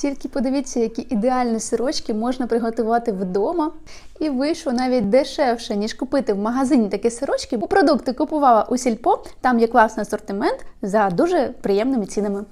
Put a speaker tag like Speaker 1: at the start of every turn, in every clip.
Speaker 1: Тільки подивіться, які ідеальні сирочки можна приготувати вдома. І вийшло навіть дешевше, ніж купити в магазині такі сирочки, бо продукти купувала у сільпо, там є класний асортимент за дуже приємними цінами.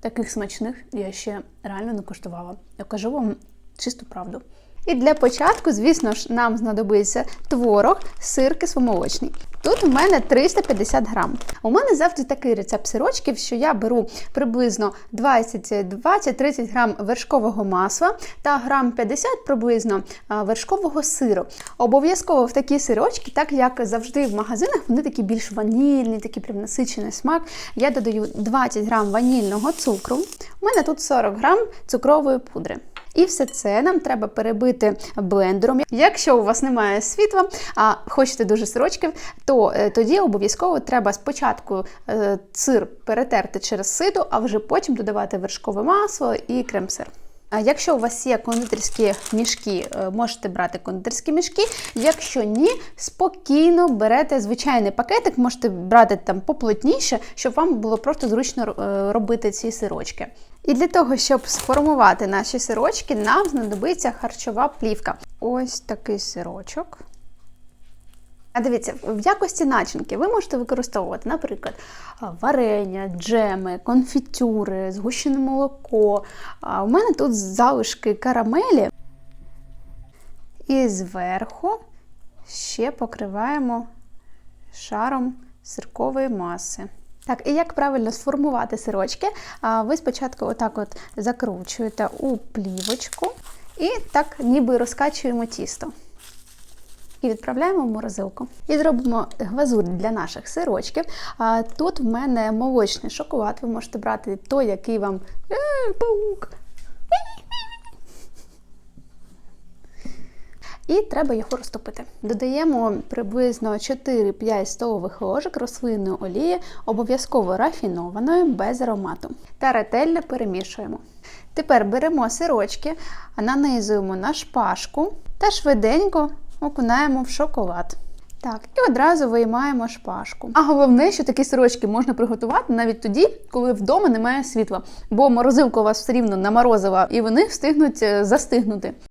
Speaker 1: Таких смачних я ще реально не коштувала. Я кажу вам чисту правду. І для початку, звісно ж, нам знадобиться творог, сир кисломолочний. Тут у мене 350 грам. У мене завжди такий рецепт сирочків, що я беру приблизно 20-30 грам вершкового масла та грам 50 приблизно вершкового сиру. Обов'язково в такі сирочки, так як завжди в магазинах, вони такі більш ванільні, такі прям насичений смак. Я додаю 20 грам ванільного цукру. У мене тут 40 грам цукрової пудри. І все це нам треба перебити блендером. Якщо у вас немає світла, а хочете дуже сирочків, то е, тоді обов'язково треба спочатку е, сир перетерти через сито, а вже потім додавати вершкове масло і крем-сир. Якщо у вас є кондитерські мішки, е, можете брати кондитерські мішки. Якщо ні, спокійно берете звичайний пакетик, можете брати там поплотніше, щоб вам було просто зручно е, робити ці сирочки. І для того, щоб сформувати наші сирочки, нам знадобиться харчова плівка. Ось такий сирочок. А дивіться, в якості начинки ви можете використовувати, наприклад, варення, джеми, конфітюри, згущене молоко. У мене тут залишки карамелі. І зверху ще покриваємо шаром сиркової маси. Так, і як правильно сформувати сирочки? Ви спочатку отак от закручуєте у плівочку і так ніби розкачуємо тісто. І відправляємо в морозилку. І зробимо глазур для наших сирочків. Тут в мене молочний шоколад. Ви можете брати той, який вам е, паук. І треба його розтопити. Додаємо приблизно 4-5 столових ложок рослинної олії, обов'язково рафінованої, без аромату. Та ретельно перемішуємо. Тепер беремо сирочки, нанизуємо на шпажку та швиденько окунаємо в шоколад. Так, і одразу виймаємо шпажку. А головне, що такі сирочки можна приготувати навіть тоді, коли вдома немає світла, бо морозилка у вас все рівно наморозила, і вони встигнуть е, застигнути.